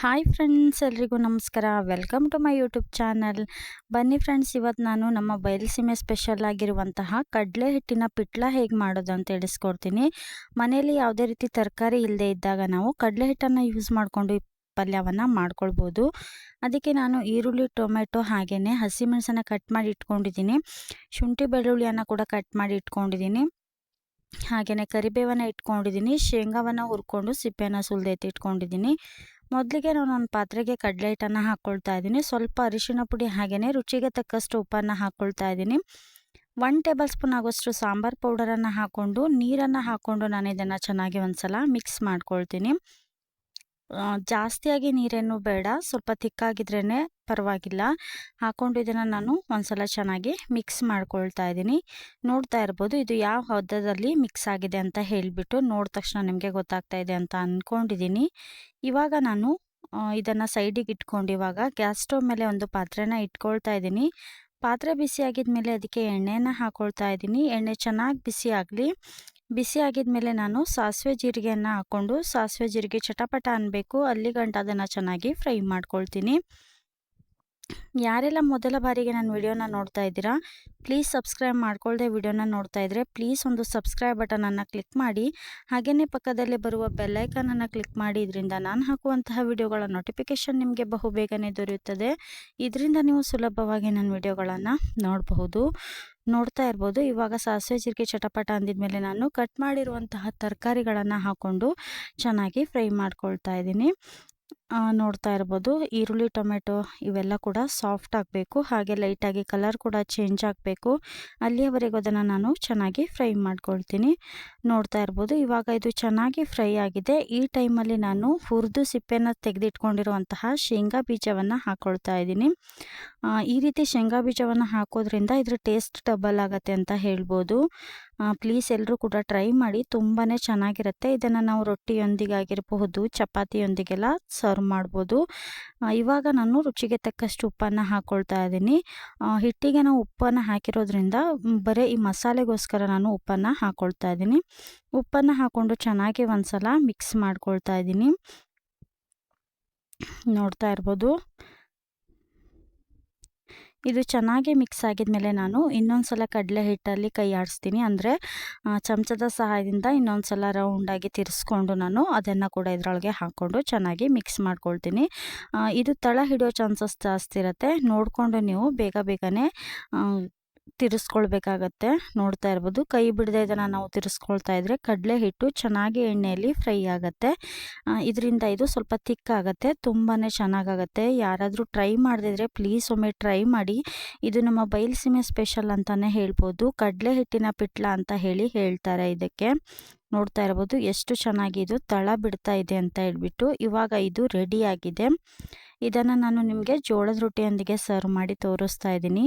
Hi friends, ಎಲ್ರಿಗೂ ನಮಸ್ಕಾರ. Welcome to my YouTube channel. ಬನ್ನಿ ಫ್ರೆಂಡ್ಸ್ ಇವತ್ತು ನಾನು ನಮ್ಮ ಬಯಲುಸೀಮೆ ಸ್ಪೆಷಲ್ ಆಗಿರುವಂತಹ ಕಡಲೆ ಹಿಟ್ಟಿನ ಪಿಟ್ಲ ಹೇಗೆ ಮಾಡೋದು ಅಂತ ತಿಳಿಸ್ಕೊಡ್ತೀನಿ. ಮನೆಯಲ್ಲಿ ಯಾವುದೇ ರೀತಿ ತರಕಾರಿ ಇಲ್ಲದೆ ಇದ್ದಾಗ ನಾವು ಕಡಲೆ ಹಿಟ್ಟನ್ನು ಯೂಸ್ ಮಾಡಿಕೊಂಡು ಪಲ್ಯವನ್ನು ಮಾಡ್ಕೊಳ್ಬೋದು. ಅದಕ್ಕೆ ನಾನು ಈರುಳ್ಳಿ ಟೊಮೆಟೊ ಹಾಗೆಯೇ ಹಸಿಮೆಣಸನ್ನು ಕಟ್ ಮಾಡಿ ಇಟ್ಕೊಂಡಿದ್ದೀನಿ. ಶುಂಠಿ ಬೆಳ್ಳುಳ್ಳಿಯನ್ನು ಕೂಡ ಕಟ್ ಮಾಡಿ ಇಟ್ಕೊಂಡಿದ್ದೀನಿ. ಹಾಗೆಯೇ ಕರಿಬೇವನ್ನು ಇಟ್ಕೊಂಡಿದ್ದೀನಿ. ಶೇಂಗಾವನ್ನು ಹುರ್ಕೊಂಡು ಸಿಪ್ಪೆಯನ್ನು ಸುಲ್ದೆತ್ತಿ ಇಟ್ಕೊಂಡಿದ್ದೀನಿ. ಮೊದಲಿಗೆ ನಾನು ಒಂದು ಪಾತ್ರೆಗೆ ಕಡಲೆ ಹಿಟ್ಟನ್ನು ಹಾಕ್ಕೊಳ್ತಾ ಇದ್ದೀನಿ. ಸ್ವಲ್ಪ ಅರಿಶಿನ ಪುಡಿ ಹಾಗೆಯೇ ರುಚಿಗೆ ತಕ್ಕಷ್ಟು ಉಪ್ಪನ್ನು ಹಾಕ್ಕೊಳ್ತಾ ಇದ್ದೀನಿ. ಒನ್ ಟೇಬಲ್ ಸ್ಪೂನ್ ಆಗೋಷ್ಟು ಸಾಂಬಾರು ಪೌಡರನ್ನು ಹಾಕ್ಕೊಂಡು ನೀರನ್ನು ಹಾಕ್ಕೊಂಡು ನಾನು ಇದನ್ನು ಚೆನ್ನಾಗಿ ಒಂದು ಸಲ ಮಿಕ್ಸ್ ಮಾಡ್ಕೊಳ್ತೀನಿ. ಜಾಸ್ತಿಯಾಗಿ ನೀರೇನು ಬೇಡ. ಸ್ವಲ್ಪ ತಿಕ್ಕಾಗಿದ್ರೇ ಪರವಾಗಿಲ್ಲ. ಹಾಕ್ಕೊಂಡು ಇದನ್ನು ನಾನು ಒಂದ್ಸಲ ಚೆನ್ನಾಗಿ ಮಿಕ್ಸ್ ಮಾಡ್ಕೊಳ್ತಾ ಇದ್ದೀನಿ. ನೋಡ್ತಾ ಇರ್ಬೋದು ಇದು ಯಾವ ಹದದಲ್ಲಿ ಮಿಕ್ಸ್ ಆಗಿದೆ ಅಂತ ಹೇಳಿಬಿಟ್ಟು ನೋಡಿದ ತಕ್ಷಣ ನಿಮಗೆ ಗೊತ್ತಾಗ್ತಾ ಇದೆ ಅಂತ ಅಂದ್ಕೊಂಡಿದ್ದೀನಿ ಇವಾಗ ನಾನು ಇದನ್ನು ಸೈಡಿಗೆ ಇಟ್ಕೊಂಡು ಇವಾಗ ಗ್ಯಾಸ್ ಸ್ಟವ್ ಮೇಲೆ ಒಂದು ಪಾತ್ರೆನ ಇಟ್ಕೊಳ್ತಾ ಇದ್ದೀನಿ. ಪಾತ್ರೆ ಬಿಸಿ ಆಗಿದ್ಮೇಲೆ ಅದಕ್ಕೆ ಎಣ್ಣೆನ ಹಾಕ್ಕೊಳ್ತಾ ಇದ್ದೀನಿ. ಎಣ್ಣೆ ಚೆನ್ನಾಗಿ ಬಿಸಿ ಆಗಲಿ. ಬಿಸಿ ಆಗಿದ್ಮೇಲೆ ನಾನು ಸಾಸಿವೆ ಜೀರಿಗೆಯನ್ನು ಹಾಕ್ಕೊಂಡು ಸಾಸಿವೆ ಜೀರಿಗೆ ಚಟಪಟ ಅನ್ನಬೇಕು ಅಲ್ಲಿಗಂಟ ಅದನ್ನು ಚೆನ್ನಾಗಿ ಫ್ರೈ ಮಾಡ್ಕೊಳ್ತೀನಿ. ಯಾರೆಲ್ಲ ಮೊದಲ ಬಾರಿಗೆ ನನ್ನ ವಿಡಿಯೋನ ನೋಡ್ತಾ ಇದ್ದೀರಾ ಪ್ಲೀಸ್ ಸಬ್ಸ್ಕ್ರೈಬ್ ಮಾಡ್ಕೊಳ್ಳದೆ ವಿಡಿಯೋನ ನೋಡ್ತಾ ಇದ್ದರೆ ಪ್ಲೀಸ್ ಒಂದು ಸಬ್ಸ್ಕ್ರೈಬ್ ಬಟನನ್ನು ಕ್ಲಿಕ್ ಮಾಡಿ ಹಾಗೆಯೇ ಪಕ್ಕದಲ್ಲಿ ಬರುವ ಬೆಲ್ಲೈಕನನ್ನು ಕ್ಲಿಕ್ ಮಾಡಿ, ಇದರಿಂದ ನಾನು ಹಾಕುವಂತಹ ವಿಡಿಯೋಗಳ ನೋಟಿಫಿಕೇಷನ್ ನಿಮಗೆ ಬಹು ಬೇಗನೆ ದೊರೆಯುತ್ತದೆ. ಇದರಿಂದ ನೀವು ಸುಲಭವಾಗಿ ನನ್ನ ವಿಡಿಯೋಗಳನ್ನು ನೋಡಬಹುದು, ನೋಡ್ತಾ ಇರ್ಬೋದು. ಇವಾಗ ಸಾಸಿವೆ ಜೀರಿಗೆ ಚಟಪಟ ಅಂದಿದ್ಮೇಲೆ ನಾನು ಕಟ್ ಮಾಡಿರುವಂತಹ ತರಕಾರಿಗಳನ್ನು ಹಾಕ್ಕೊಂಡು ಚೆನ್ನಾಗಿ ಫ್ರೈ ಮಾಡ್ಕೊಳ್ತಾ ಇದ್ದೀನಿ. ನೋಡ್ತಾ ಇರ್ಬೋದು. ಈರುಳ್ಳಿ, ಟೊಮೆಟೊ ಇವೆಲ್ಲ ಕೂಡ ಸಾಫ್ಟ್ ಆಗಬೇಕು. ಹಾಗೆ ಲೈಟಾಗಿ ಕಲರ್ ಕೂಡ ಚೇಂಜ್ ಆಗಬೇಕು. ಅಲ್ಲಿಯವರೆಗೂ ಅದನ್ನು ನಾನು ಚೆನ್ನಾಗಿ ಫ್ರೈ ಮಾಡ್ಕೊಳ್ತೀನಿ. ನೋಡ್ತಾ ಇರ್ಬೋದು. ಇವಾಗ ಇದು ಚೆನ್ನಾಗಿ ಫ್ರೈ ಆಗಿದೆ. ಈ ಟೈಮಲ್ಲಿ ನಾನು ಹುರಿದು ಸಿಪ್ಪೆನ ತೆಗೆದಿಟ್ಕೊಂಡಿರುವಂತಹ ಶೇಂಗಾ ಬೀಜವನ್ನು ಹಾಕ್ಕೊಳ್ತಾ ಇದ್ದೀನಿ. ಈ ರೀತಿ ಶೇಂಗಾ ಬೀಜವನ್ನು ಹಾಕೋದ್ರಿಂದ ಇದ್ರ ಟೇಸ್ಟ್ ಡಬಲ್ ಆಗುತ್ತೆ ಅಂತ ಹೇಳ್ಬೋದು. ಪ್ಲೀಸ್ ಎಲ್ಲರೂ ಕೂಡ ಟ್ರೈ ಮಾಡಿ ತುಂಬಾ ಚೆನ್ನಾಗಿರುತ್ತೆ. ಇದನ್ನು ನಾವು ರೊಟ್ಟಿಯೊಂದಿಗೆ ಆಗಿರಬಹುದು ಚಪಾತಿಯೊಂದಿಗೆಲ್ಲ ಸರ್ವ್ ಮಾಡ್ಬೋದು. ಇವಾಗ ನಾನು ರುಚಿಗೆ ತಕ್ಕಷ್ಟು ಉಪ್ಪನ್ನು ಹಾಕ್ಕೊಳ್ತಾ ಇದ್ದೀನಿ. ಹಿಟ್ಟಿಗೆ ನಾವು ಉಪ್ಪನ್ನು ಹಾಕಿರೋದ್ರಿಂದ ಬರೀ ಈ ಮಸಾಲೆಗೋಸ್ಕರ ನಾನು ಉಪ್ಪನ್ನು ಹಾಕ್ಕೊಳ್ತಾ ಇದ್ದೀನಿ. ಉಪ್ಪನ್ನು ಹಾಕ್ಕೊಂಡು ಚೆನ್ನಾಗಿ ಒಂದ್ಸಲ ಮಿಕ್ಸ್ ಮಾಡ್ಕೊಳ್ತಾ ಇದ್ದೀನಿ. ನೋಡ್ತಾ ಇರ್ಬೋದು. ಇದು ಚೆನ್ನಾಗಿ ಮಿಕ್ಸ್ ಆಗಿದ್ಮೇಲೆ ನಾನು ಇನ್ನೊಂದು ಸಲ ಕಡಲೆ ಹಿಟ್ಟಲ್ಲಿ ಕೈ ಆಡಿಸ್ತೀನಿ. ಅಂದರೆ ಚಮಚದ ಸಹಾಯದಿಂದ ಇನ್ನೊಂದು ಸಲ ರೌಂಡಾಗಿ ತಿರ್ಸ್ಕೊಂಡು ನಾನು ಅದನ್ನು ಕೂಡ ಇದರೊಳಗೆ ಹಾಕ್ಕೊಂಡು ಚೆನ್ನಾಗಿ ಮಿಕ್ಸ್ ಮಾಡ್ಕೊಳ್ತೀನಿ. ಇದು ತಳ ಹಿಡಿಯೋ ಚಾನ್ಸಸ್ ಜಾಸ್ತಿ ಇರುತ್ತೆ. ನೋಡಿಕೊಂಡು ನೀವು ಬೇಗ ಬೇಗನೆ ತಿರ್ಸ್ಕೊಳ್ಬೇಕಾಗತ್ತೆ ನೋಡ್ತಾ ಇರ್ಬೋದು. ಕೈ ಬಿಡದೆ ಇದನ್ನು ನಾವು ತಿರ್ಸ್ಕೊಳ್ತಾ ಇದ್ರೆ ಕಡಲೆ ಹಿಟ್ಟು ಚೆನ್ನಾಗಿ ಎಣ್ಣೆಯಲ್ಲಿ ಫ್ರೈ ಆಗುತ್ತೆ. ಇದರಿಂದ ಇದು ಸ್ವಲ್ಪ ತಿಕ್ಕಾಗತ್ತೆ ತುಂಬಾ ಚೆನ್ನಾಗಾಗತ್ತೆ. ಯಾರಾದರೂ ಟ್ರೈ ಮಾಡದಿದ್ರೆ ಪ್ಲೀಸ್ ಒಮ್ಮೆ ಟ್ರೈ ಮಾಡಿ. ಇದು ನಮ್ಮ ಬಯಲುಸೀಮೆ ಸ್ಪೆಷಲ್ ಅಂತಲೇ ಹೇಳ್ಬೋದು. ಕಡಲೆ ಹಿಟ್ಟಿನ ಪಿಟ್ಲ ಅಂತ ಹೇಳಿ ಹೇಳ್ತಾರೆ ಇದಕ್ಕೆ. ನೋಡ್ತಾ ಇರ್ಬೋದು ಎಷ್ಟು ಚೆನ್ನಾಗಿ ಇದು ತಳ ಬಿಡ್ತಾ ಇದೆ ಅಂತ ಹೇಳ್ಬಿಟ್ಟು ಇವಾಗ ಇದು ರೆಡಿಯಾಗಿದೆ ಇದನ್ನು ನಾನು ನಿಮಗೆ ಜೋಳದ ರೊಟ್ಟಿಯೊಂದಿಗೆ ಸರ್ವ್ ಮಾಡಿ ತೋರಿಸ್ತಾ ಇದ್ದೀನಿ.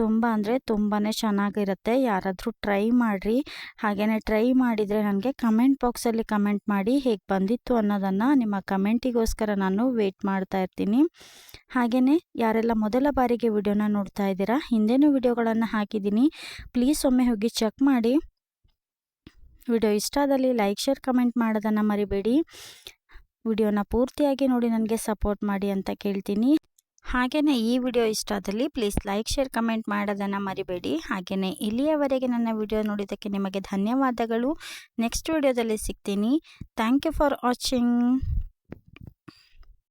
ತುಂಬ ಅಂದರೆ ತುಂಬಾ ಚೆನ್ನಾಗಿರುತ್ತೆ. ಯಾರಾದರೂ ಟ್ರೈ ಮಾಡಿರಿ. ಹಾಗೆಯೇ ಟ್ರೈ ಮಾಡಿದರೆ ನನಗೆ ಕಮೆಂಟ್ ಬಾಕ್ಸಲ್ಲಿ ಕಮೆಂಟ್ ಮಾಡಿ ಹೇಗೆ ಬಂದಿತ್ತು ಅನ್ನೋದನ್ನು ನಿಮ್ಮ ಕಮೆಂಟಿಗೋಸ್ಕರ ನಾನು ವೆಯ್ಟ್ ಮಾಡ್ತಾ ಇರ್ತೀನಿ. ಹಾಗೆಯೇ ಯಾರೆಲ್ಲ ಮೊದಲ ಬಾರಿಗೆ ವಿಡಿಯೋನ ನೋಡ್ತಾ ಇದ್ದೀರಾ, ಹಿಂದೇನೂ ವಿಡಿಯೋಗಳನ್ನು ಹಾಕಿದ್ದೀನಿ. ಪ್ಲೀಸ್ ಒಮ್ಮೆ ಹೋಗಿ ಚೆಕ್ ಮಾಡಿ. ವಿಡಿಯೋ ಇಷ್ಟ ಆದಲ್ಲಿ ಲೈಕ್ ಶೇರ್ ಕಮೆಂಟ್ ಮಾಡೋದನ್ನು ಮರಿಬೇಡಿ. ವಿಡಿಯೋನ ಪೂರ್ತಿಯಾಗಿ ನೋಡಿ ನನಗೆ ಸಪೋರ್ಟ್ ಮಾಡಿ ಅಂತ ಕೇಳ್ತೀನಿ. ಹಾಗೆಯೇ ಈ ವಿಡಿಯೋ ಇಷ್ಟ ಆದಲ್ಲಿ ಪ್ಲೀಸ್ ಲೈಕ್, ಶೇರ್, ಕಮೆಂಟ್ ಮಾಡೋದನ್ನು ಮರಿಬೇಡಿ. ಹಾಗೆಯೇ ಇಲ್ಲಿಯವರೆಗೆ ನನ್ನ ವಿಡಿಯೋ ನೋಡಿದ್ದಕ್ಕೆ ನಿಮಗೆ ಧನ್ಯವಾದಗಳು. ನೆಕ್ಸ್ಟ್ ವಿಡಿಯೋದಲ್ಲಿ ಸಿಗ್ತೀನಿ. Thank you for watching.